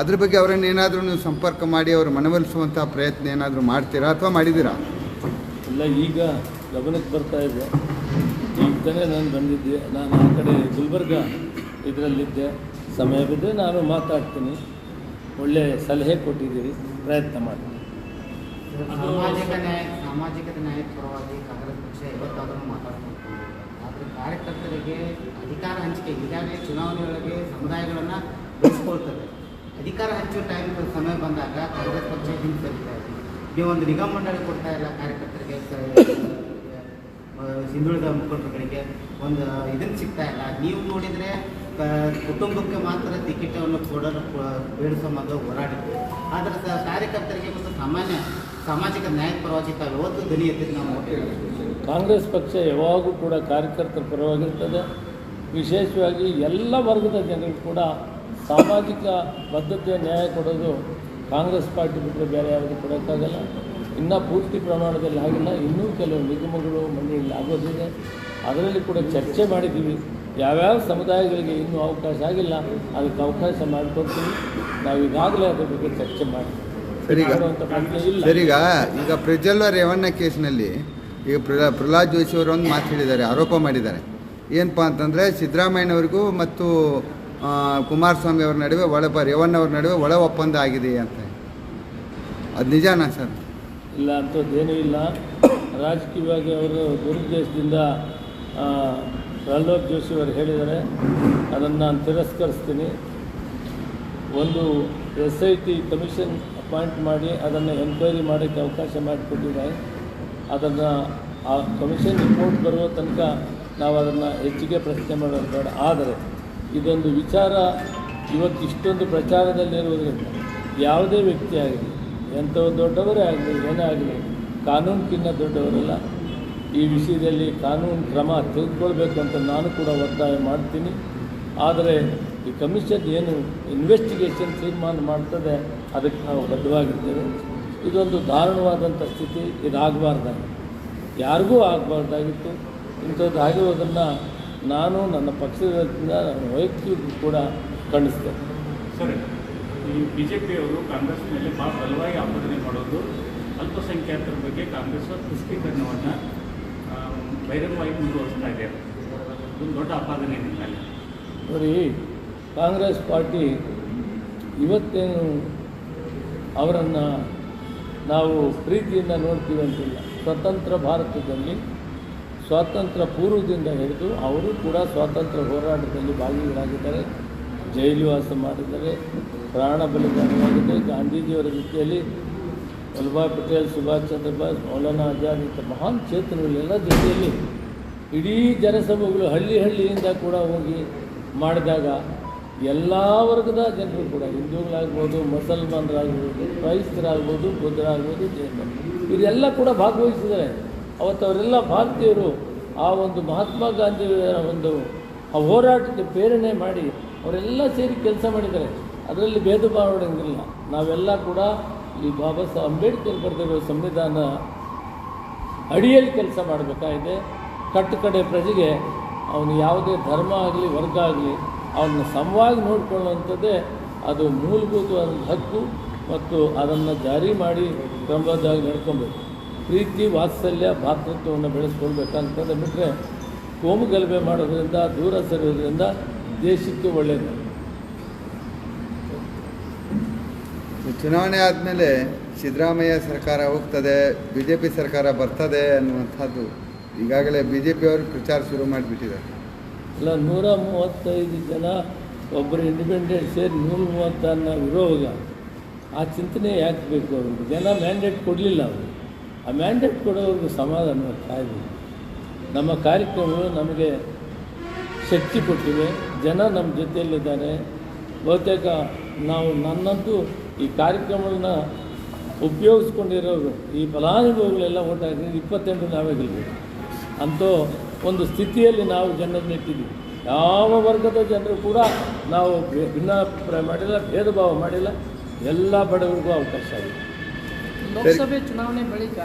ಅದ್ರ ಬಗ್ಗೆ ಅವರನ್ನು ಏನಾದರೂ ನೀವು ಸಂಪರ್ಕ ಮಾಡಿ ಅವರು ಮನವೊಲಿಸುವಂಥ ಪ್ರಯತ್ನ ಏನಾದರೂ ಮಾಡ್ತೀರಾ ಅಥವಾ ಮಾಡಿದ್ದೀರಾ? ಇಲ್ಲ ಈಗ ಗಮನಕ್ಕೆ ಬರ್ತಾ ಇದೆ. ತಾನೇ ನಾನು ಬಂದಿದ್ದೆ. ನಾನು ಆ ಕಡೆ ಗುಲ್ಬರ್ಗ ಇದರಲ್ಲಿದ್ದೆ. ಸಮಯವಿದ್ದರೆ ನಾನು ಮಾತಾಡ್ತೀನಿ. ಒಳ್ಳೆಯ ಸಲಹೆ ಕೊಟ್ಟಿದ್ದೀರಿ. ಪ್ರಯತ್ನ ಮಾಡ್ತೀನಿ. ಸಾಮಾಜಿಕ ನ್ಯಾಯ ಸಾಮಾಜಿಕ ನ್ಯಾಯ ಕಾಂಗ್ರೆಸ್ ಪಕ್ಷ ಯಾವತ್ತಾದರೂ ಮಾತಾಡ್ಕೊಂಡು ಆದರೆ ಕಾರ್ಯಕರ್ತರಿಗೆ ಅಧಿಕಾರ ಹಂಚಿಕೆ, ಈಗಾಗಲೇ ಚುನಾವಣೆಯೊಳಗೆ ಸಮುದಾಯಗಳನ್ನು ಬೆಳೆಸ್ಕೊಳ್ತದೆ. ಅಧಿಕಾರ ಹಂಚುವ ಟೈಮ್ ಸಮಯ ಬಂದಾಗ ಕಾಂಗ್ರೆಸ್ ಪಕ್ಷ ಹಿಂದೆ ಸರಿತಾ ಇದೆ. ನೀವು ಒಂದು ನಿಗಮ ಮಂಡಳಿ ಕೊಡ್ತಾ ಇಲ್ಲ, ಕಾರ್ಯಕರ್ತರಿಗೆ ಹಿಂದುಳಿದ ಮುಖಂಡರುಗಳಿಗೆ ಒಂದು ಇದನ್ನು ಸಿಗ್ತಾ ಇಲ್ಲ. ನೀವು ನೋಡಿದರೆ ಕುಟುಂಬಕ್ಕೆ ಮಾತ್ರ ಟಿಕೆಟನ್ನು ಕೊಡಲು ಬೇಡಿಸೋ ಮೊದಲು ಹೋರಾಡಿದ್ವಿ ಆದರೆ ಸ- ಕಾರ್ಯಕರ್ತರಿಗೆ ಮತ್ತು ಸಾಮಾನ್ಯ ಸಾಮಾಜಿಕ ನ್ಯಾಯ ಪರವಾಗಿ ತಾವು ಯಾವತ್ತೂ ಧ್ವನಿ ಎತ್ತಿದ್ದು ನಾವು. ಕಾಂಗ್ರೆಸ್ ಪಕ್ಷ ಯಾವಾಗೂ ಕೂಡ ಕಾರ್ಯಕರ್ತರ ಪರವಾಗಿರ್ತದೆ. ವಿಶೇಷವಾಗಿ ಎಲ್ಲ ವರ್ಗದ ಜನರು ಕೂಡ ಸಾಮಾಜಿಕ ಬದ್ಧತೆಯ ನ್ಯಾಯ ಕೊಡೋದು ಕಾಂಗ್ರೆಸ್ ಪಾರ್ಟಿ ಬಿಟ್ಟರೆ ಬೇರೆ ಯಾರಿಗೂ ಕೊಡೋಕ್ಕಾಗಲ್ಲ. ಇನ್ನೂ ಪೂರ್ತಿ ಪ್ರಮಾಣದಲ್ಲಿ ಆಗಿಲ್ಲ ಇನ್ನೂ ಕೆಲವು ನಿಗಮಗಳು ಮಂಡಳಿಗಳು ಆಗೋದಿದೆ. ಅದರಲ್ಲಿ ಕೂಡ ಚರ್ಚೆ ಮಾಡಿದ್ದೀವಿ. ಯಾವ್ಯಾವ ಸಮುದಾಯಗಳಿಗೆ ಇನ್ನೂ ಅವಕಾಶ ಆಗಿಲ್ಲ ಅದಕ್ಕೆ ಅವಕಾಶ ಮಾಡಿಕೊಡ್ತೀವಿ. ನಾವು ಈಗಾಗಲೇ ಅದ್ರ ಬಗ್ಗೆ ಚರ್ಚೆ ಮಾಡಿ. ಸರಿಗ ಈಗ ಪ್ರಜ್ವಲ್ ರೇವಣ್ಣ ಕೇಸ್ನಲ್ಲಿ ಈಗ ಪ್ರಹ್ಲಾ- ಪ್ರಹ್ಲಾದ್ ಜೋಶಿ ಅವರು ಒಂದು ಮಾತು ಹೇಳಿದ್ದಾರೆ ಆರೋಪ ಮಾಡಿದ್ದಾರೆ. ಏನಪ್ಪ ಅಂತಂದರೆ ಸಿದ್ದರಾಮಯ್ಯನವರಿಗೂ ಮತ್ತು ಕುಮಾರಸ್ವಾಮಿ ಅವ್ರ ನಡುವೆ ಒಳ ರೇವಣ್ಣ ಅವ್ರ ನಡುವೆ ಒಳ ಒಪ್ಪಂದ ಆಗಿದೆ ಅಂತ. ಅದು ನಿಜಾನಾ ಸರ್? ಇಲ್ಲ ಅಂಥದ್ದೇನೂ ಇಲ್ಲ. ರಾಜಕೀಯವಾಗಿ ಅವರು ದುರುದ್ದೇಶದಿಂದ ಪ್ರಹ್ಲಾದ್ ಜೋಶಿ ಅವರು ಹೇಳಿದ್ದಾರೆ. ಅದನ್ನು ನಾನು ತಿರಸ್ಕರಿಸ್ತೀನಿ. ಒಂದು S I T commission appoint ಮಾಡಿ ಅದನ್ನು ಎನ್ಕ್ವೈರಿ ಮಾಡೋಕ್ಕೆ ಅವಕಾಶ ಮಾಡಿಕೊಟ್ಟಿದ್ದಾರೆ. ಅದನ್ನು ಆ ಕಮಿಷನ್ ರಿಪೋರ್ಟ್ ಬರುವ ತನಕ ನಾವು ಅದನ್ನು ಹೆಚ್ಚಿಗೆ ಪ್ರಶ್ನೆ ಮಾಡೋದು ಬೇಡ. ಆದರೆ ಇದೊಂದು ವಿಚಾರ ಇವತ್ತು ಇಷ್ಟೊಂದು ಪ್ರಚಾರದಲ್ಲಿರುವುದರಿಂದ ಯಾವುದೇ ವ್ಯಕ್ತಿ ಆಗಲಿ ಎಂಥವು ದೊಡ್ಡವರೇ ಆಗಲಿ, ಏನೇ ಆಗಲಿ ಕಾನೂನಿಗಿನ್ನ ದೊಡ್ಡವರಲ್ಲ. ಈ ವಿಷಯದಲ್ಲಿ ಕಾನೂನು ಕ್ರಮ ತೆಗೆದುಕೊಳ್ಬೇಕು ಅಂತ ನಾನು ಕೂಡ ಒತ್ತಾಯ ಮಾಡ್ತೀನಿ. ಆದರೆ ಈ ಕಮಿಷನ್ ಏನು ಇನ್ವೆಸ್ಟಿಗೇಷನ್ ತೀರ್ಮಾನ ಮಾಡ್ತದೆ, ಅದಕ್ಕೆ ನಾವು ಬದ್ಧವಾಗಿರ್ತೇವೆ ಇದೊಂದು ದಾರುಣವಾದಂಥ ಸ್ಥಿತಿ ಇದಾಗಬಾರ್ದಾಗಿತ್ತು ಯಾರಿಗೂ ಆಗಬಾರ್ದಾಗಿತ್ತು. ಇಂಥದ್ದು ಆಗಿರೋದನ್ನು ನಾನು ನನ್ನ ಪಕ್ಷದಿಂದ, ನನ್ನ ವೈಯಕ್ತಿಕ ಕೂಡ ಖಂಡಿಸ್ತೇನೆ. ಸರ್. ಈ ಬಿ ಜೆ ಪಿಯವರು ಕಾಂಗ್ರೆಸ್ ಮೇಲೆ ಭಾಳ ಬಲವಾಗಿ ಆಪಾದನೆ ಮಾಡೋದು ಅಲ್ಪಸಂಖ್ಯಾತರ ಬಗ್ಗೆ ಕಾಂಗ್ರೆಸ್ ಪುಷ್ಟೀಕರಣವನ್ನು ಬಹಿರಂಗವಾಗಿ ಮುಂದುವರಿಸ್ತಾ ಇದೆ. ಒಂದು ದೊಡ್ಡ ಆಪಾದನೆ ಇದೆ ಸರಿ, ಕಾಂಗ್ರೆಸ್ ಪಾರ್ಟಿ ಇವತ್ತೇನು ಅವರನ್ನು ನಾವು ಪ್ರೀತಿಯಿಂದ ನೋಡ್ತೀವಿ ಅಂತಿಲ್ಲ. ಸ್ವತಂತ್ರ ಭಾರತದಲ್ಲಿ, ಸ್ವಾತಂತ್ರ್ಯ ಪೂರ್ವದಿಂದ ಹಿಡಿದು ಅವರು ಕೂಡ ಸ್ವಾತಂತ್ರ್ಯ ಹೋರಾಟದಲ್ಲಿ ಭಾಗಿಗಳಾಗಿದ್ದಾರೆ. ಜೈಲುವಾಸ ಮಾಡಿದರೆ ಪ್ರಾಣ ಬಲಿದಾನವಾಗಿದೆ ಗಾಂಧೀಜಿಯವರ ಜೊತೆಯಲ್ಲಿ ವಲ್ಲಭಾಯ್ ಪಟೇಲ್, ಸುಭಾಷ್ ಚಂದ್ರ ಬೋಸ್, ಮೌಲಾನಾ ಆಜಾದ್ ಇಂಥ ಮಹಾನ್ ಕ್ಷೇತ್ರಗಳೆಲ್ಲ ಜೊತೆಯಲ್ಲಿ ಇಡೀ ಜನಸಮೂಹಗಳು ಹಳ್ಳಿ ಹಳ್ಳಿಯಿಂದ ಕೂಡ ಹೋಗಿ ಮಾಡಿದಾಗ ಎಲ್ಲ ವರ್ಗದ ಜನರು ಕೂಡ, ಹಿಂದೂಗಳಾಗ್ಬೋದು, ಮುಸಲ್ಮಾನರಾಗ್ಬೋದು, ಕ್ರೈಸ್ತರಾಗ್ಬೋದು, ಬುದ್ಧರಾಗ್ಬೋದು, ಜೈನರು ಇವರೆಲ್ಲ ಕೂಡ ಭಾಗವಹಿಸಿದ್ದಾರೆ. ಅವತ್ತು ಅವರೆಲ್ಲ ಭಾರತೀಯರು ಆ ಒಂದು ಮಹಾತ್ಮ ಗಾಂಧಿಯವರ ಒಂದು ಆ ಹೋರಾಟಕ್ಕೆ ಪ್ರೇರಣೆ ಮಾಡಿ ಅವರೆಲ್ಲ ಸೇರಿ ಕೆಲಸ ಮಾಡಿದ್ದಾರೆ. ಅದರಲ್ಲಿ ಭೇದ ಭಾವ ಮಾಡೋಂಗಿಲ್ಲ ನಾವೆಲ್ಲ ಕೂಡ ಈ ಬಾಬಾ ಸಾಹೇಬ್ ಅಂಬೇಡ್ಕರ್ ಬರೆದಿರೋ ಸಂವಿಧಾನ ಅಡಿಯಲ್ಲಿ ಕೆಲಸ ಮಾಡಬೇಕಾಗಿದೆ. ಕಟ್ಟು ಕಡೆ ಪ್ರಜೆಗೆ ಅವನು ಯಾವುದೇ ಧರ್ಮ ಆಗಲಿ, ವರ್ಗ ಆಗಲಿ ಅವನ್ನ ಸಮವಾಗಿ ನೋಡಿಕೊಳ್ಳುವಂಥದ್ದೇ ಅದು ಮೂಲಭೂತವಾದ ಹಕ್ಕು ಮತ್ತು ಅದನ್ನು ಜಾರಿ ಮಾಡಿ ಕ್ರಮಬದ್ಧವಾಗಿ ನಡ್ಕೊಬೇಕು. ಪ್ರೀತಿ, ವಾತ್ಸಲ್ಯ, ಭಾತೃತ್ವವನ್ನು ಬೆಳೆಸ್ಕೊಳ್ಬೇಕಂತಂದು ಬಿಟ್ಟರೆ ಕೋಮು ಗಲಭೆ ಮಾಡೋದ್ರಿಂದ, ದೂರ ಸರಿಯೋದ್ರಿಂದ ದೇಶಕ್ಕೆ ಒಳ್ಳೆಯದು ಚುನಾವಣೆ ಆದಮೇಲೆ ಸಿದ್ದರಾಮಯ್ಯ ಸರ್ಕಾರ ಹೋಗ್ತದೆ ಬಿ ಜೆ ಪಿ ಸರ್ಕಾರ ಬರ್ತದೆ ಅನ್ನುವಂಥದ್ದು ಈಗಾಗಲೇ ಬಿ ಜೆ ಪಿಯವರು ಪ್ರಚಾರ ಶುರು ಮಾಡಿಬಿಟ್ಟಿದ್ದಾರೆ. ಅಲ್ಲ ನೂರ ಮೂವತ್ತೈದು ಜನ ಒಬ್ಬರು ಇಂಡಿಪೆಂಡೆಂಟ್ ಸೇರಿ ನೂರ ಮೂವತ್ತನ್ನು ವಿರೋಧ. ಆ ಚಿಂತನೆ ಯಾಕೆ ಬೇಕು ಅವ್ರಿಗೆ? ಜನ ಮ್ಯಾಂಡೇಟ್ ಕೊಡಲಿಲ್ಲ ಅವರು. ಆ ಮ್ಯಾಂಡೇಟ್ ಕೊಡೋವ್ರಿಗೆ ಸಮಾಧಾನ ಕಾಯ್ದು ನಮ್ಮ ಕಾರ್ಯಕ್ರಮಗಳು ನಮಗೆ ಶಕ್ತಿ ಕೊಟ್ಟಿವೆ. ಜನ ನಮ್ಮ ಜೊತೆಯಲ್ಲಿದ್ದಾರೆ. ಬಹುತೇಕ ನಾವು ನನ್ನಂತೂ ಈ ಕಾರ್ಯಕ್ರಮಗಳನ್ನ ಉಪಯೋಗಿಸ್ಕೊಂಡಿರೋರು, ಈ ಫಲಾನುಭವಿಗಳೆಲ್ಲ ಒಟ್ಟಾಗಿ ಇಪ್ಪತ್ತೆಂಟು ನಾವೇ ಗೆಲ್ಲಬೇಕು ಅಂತೂ ಒಂದು ಸ್ಥಿತಿಯಲ್ಲಿ ನಾವು ಜನರನ್ನು ಇಟ್ಟಿದ್ದೀವಿ. ಯಾವ ವರ್ಗದ ಜನರು ಕೂಡ ನಾವು ಭಿನ್ನಾಭಿಪ್ರಾಯ ಮಾಡಿಲ್ಲ ಭೇದ ಭಾವ ಮಾಡಿಲ್ಲ. ಎಲ್ಲ ಬಡವರಿಗೂ ಅವಕಾಶ ಆಗಿದೆ. ಲೋಕಸಭೆ ಚುನಾವಣೆ ಬಳಿಕ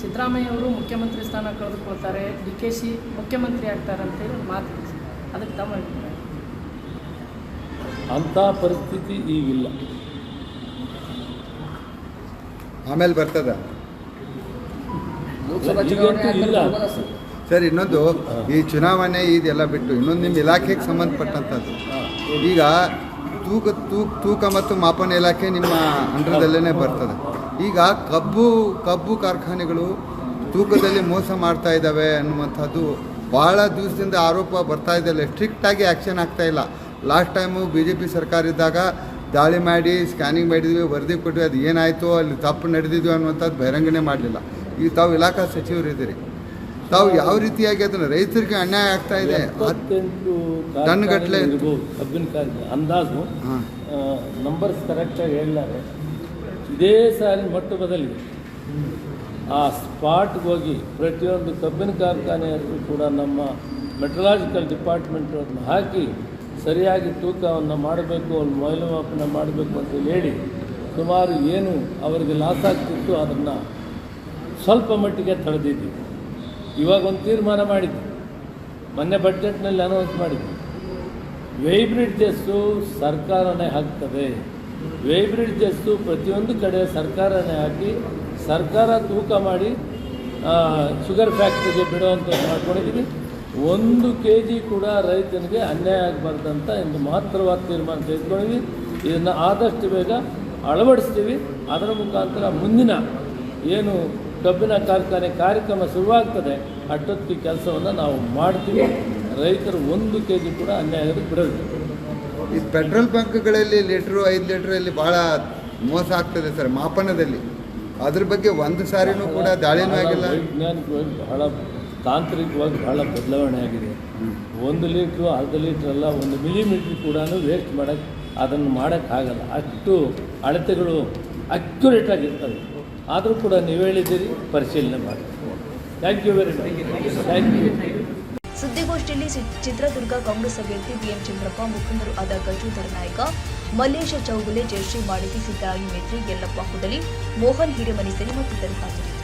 ಸಿದ್ದರಾಮಯ್ಯ ಅವರು ಮುಖ್ಯಮಂತ್ರಿ ಸ್ಥಾನ ಕಳೆದುಕೊಳ್ತಾರೆ. ಡಿ ಕೆ ಶಿ ಮುಖ್ಯಮಂತ್ರಿ ಆಗ್ತಾರೆ ಅಂತೇಳಿ ಮಾತು ಅದಕ್ಕೆ ತಮ್ಮ ಅಂಥ ಪರಿಸ್ಥಿತಿ ಈಗಿಲ್ಲ. ಆಮೇಲೆ ಬರ್ತದ? ಈಗಂತೂ ಇಲ್ಲ. ಸರ್ ಇನ್ನೊಂದು ಈ ಚುನಾವಣೆ ಇದೆಲ್ಲ ಬಿಟ್ಟು ಇನ್ನೊಂದು ನಿಮ್ಮ ಇಲಾಖೆಗೆ ಸಂಬಂಧಪಟ್ಟಂಥದ್ದು ಈಗ ತೂಕ ತೂಕ ತೂಕ ಮತ್ತು ಮಾಪನ ಇಲಾಖೆ ನಿಮ್ಮ ಅಂಡರ್ದಲ್ಲೇ ಬರ್ತದೆ. ಈಗ ಕಬ್ಬು ಕಬ್ಬು ಕಾರ್ಖಾನೆಗಳು ತೂಕದಲ್ಲಿ ಮೋಸ ಮಾಡ್ತಾ ಇದ್ದಾವೆ ಅನ್ನುವಂಥದ್ದು ಭಾಳ ದಿವಸದಿಂದ ಆರೋಪ ಬರ್ತಾ ಇದೆಯಲ್ಲ ಸ್ಟ್ರಿಕ್ಟಾಗಿ ಆ್ಯಕ್ಷನ್ ಆಗ್ತಾ ಇಲ್ಲ. Last time B J P ಸರ್ಕಾರ ಇದ್ದಾಗ ದಾಳಿ ಮಾಡಿ ಸ್ಕ್ಯಾನಿಂಗ್ ಮಾಡಿದ್ವಿ ವರದಿ ಕೊಟ್ವಿ ಅದು ಏನಾಯಿತು ಅಲ್ಲಿ ತಪ್ಪು ನಡೆದಿದ್ವಿ ಅನ್ನುವಂಥದ್ದು ಬಹಿರಂಗಣೆ ಮಾಡಲಿಲ್ಲ. ಈಗ ತಾವು ಇಲಾಖಾ ಸಚಿವರು ಇದ್ದೀರಿ. ತಾವು ಯಾವ ರೀತಿಯಾಗಿ ಅದನ್ನು ರೈತರಿಗೆ ಅನ್ಯಾಯ ಆಗ್ತಾ ಇದೆ? ಕಾರ್ಖಾನೆ ಅಂದಾಜು. ನಂಬರ್ಸ್ ಕರೆಕ್ಟಾಗಿ ಹೇಳಿದ್ದಾರೆ ಇದೇ ಸಾರಿ ಮೊಟ್ಟ ಬದಲಿದೆ. ಆ ಸ್ಪಾಟ್ಗೆ ಹೋಗಿ ಪ್ರತಿಯೊಂದು ಕಬ್ಬಿನ ಕಾರ್ಖಾನೆಯಲ್ಲೂ ಕೂಡ ನಮ್ಮ ಮೆಟ್ರಲಾಜಿಕಲ್ ಡಿಪಾರ್ಟ್ಮೆಂಟ್ ಹಾಕಿ ಸರಿಯಾಗಿ ತೂಕವನ್ನು ಮಾಡಬೇಕು ಅವ್ರು ಮೌಲ್ಯಮಾಪನ ಮಾಡಬೇಕು ಅಂತ ಹೇಳಿ ಸುಮಾರು ಏನು ಅವರಿಗೆ ಲಾಸ್ ಆಗ್ತಿತ್ತು, ಅದನ್ನು ಸ್ವಲ್ಪ ಮಟ್ಟಿಗೆ ತಡೆದಿದ್ದೀವಿ ಇವಾಗ ಒಂದು ತೀರ್ಮಾನ ಮಾಡಿದ್ವಿ. ಮೊನ್ನೆ ಬಡ್ಜೆಟ್ನಲ್ಲಿ ಅನೌನ್ಸ್ ಮಾಡಿದ್ವಿ. ವೈಬ್ರಿಡ್ಜಸ್ಸು ಸರ್ಕಾರನೇ ಹಾಕ್ತದೆ. ವೈಬ್ರಿಡ್ಜಸ್ಸು ಪ್ರತಿಯೊಂದು ಕಡೆ ಸರ್ಕಾರನೇ ಹಾಕಿ, ಸರ್ಕಾರ ತೂಕ ಮಾಡಿ ಶುಗರ್ ಫ್ಯಾಕ್ಟ್ರಿಗೆ ಬಿಡುವಂಥದ್ದು ಮಾಡ್ಕೊಂಡಿದ್ದೀವಿ ಒಂದು ಕೆ ಜಿ ಕೂಡ ರೈತನಿಗೆ ಅನ್ಯಾಯ ಆಗಬಾರ್ದಂತ ಇಂದು ಮಹತ್ತರವಾದ ತೀರ್ಮಾನ ತೆಗೆದುಕೊಂಡಿವಿ ಇದನ್ನು ಆದಷ್ಟು ಬೇಗ ಅಳವಡಿಸ್ತೀವಿ. ಅದರ ಮುಖಾಂತರ ಮುಂದಿನ ಏನು ಕಬ್ಬಿನ ಕಾರ್ಖಾನೆ ಕಾರ್ಯಕ್ರಮ ಶುರುವಾಗ್ತದೆ ಅಷ್ಟೊತ್ತಿಗೆ ಕೆಲಸವನ್ನು ನಾವು ಮಾಡ್ತೀವಿ. ರೈತರು ಒಂದು ಕೆ ಜಿ ಕೂಡ ಅನ್ಯಾಯ ಬಿಡೋದು ಈ ಪೆಟ್ರೋಲ್ ಬಂಕ್ಗಳಲ್ಲಿ ಲೀಟ್ರು ಐದು ಲೀಟ್ರಲ್ಲಿ ಭಾಳ ಮೋಸ ಆಗ್ತದೆ ಸರ್ ಮಾಪನದಲ್ಲಿ. ಅದ್ರ ಬಗ್ಗೆ ಒಂದು ಸಾರಿನೂ ಕೂಡ ದಾಳಿನೂ ಆಗಿಲ್ಲ. ವೈಜ್ಞಾನಿಕವಾಗಿ ಬಹಳ ತಾಂತ್ರಿಕವಾಗಿ ಬಹಳ ಬದಲಾವಣೆ ಆಗಿದೆ. ಒಂದು ಲೀಟ್ರು ಅರ್ಧ ಲೀಟ್ರ್ ಅಲ್ಲ, ಒಂದು ಮಿಲಿಮೀಟ್ರ್ ಕೂಡ ವೇಸ್ಟ್ ಮಾಡೋಕ್ಕೆ ಅದನ್ನು ಮಾಡೋಕ್ಕಾಗಲ್ಲ ಅಷ್ಟು ಅಳತೆಗಳು ಅಕ್ಯುರೇಟ್ ಆಗಿರ್ತವೆ. ಆದರೂ ಕೂಡ ನೀವು ಹೇಳಿದ್ದೀರಿ, ಪರಿಶೀಲನೆ ಮಾಡಿ. Thank you very much thank you ಸುದ್ದಿಗೋಷ್ಠಿಯಲ್ಲಿ ಚಿತ್ರದುರ್ಗ ಕಾಂಗ್ರೆಸ್ ಅಭ್ಯರ್ಥಿ ಬಿಎಂ ಚಂದ್ರಪ್ಪ, ಮುಖಂಡರು ಆದ ಗಜೂಧರ ನಾಯಕ, ಮಲ್ಲೇಶ ಚೌಗುಲೆ ಜಯಶ್ರೀ ಮಾಡಿತಿ ಸಿದ್ದರಾಗಿ ಮೇತ್ರಿ ಯಲ್ಲಪ್ಪ ಹುಡಲಿ ಮೋಹನ್ ಹಿರೇಮನಿಸರಿ ಮತ್ತಿತರರು ಹಾಜರಿದ್ದರು.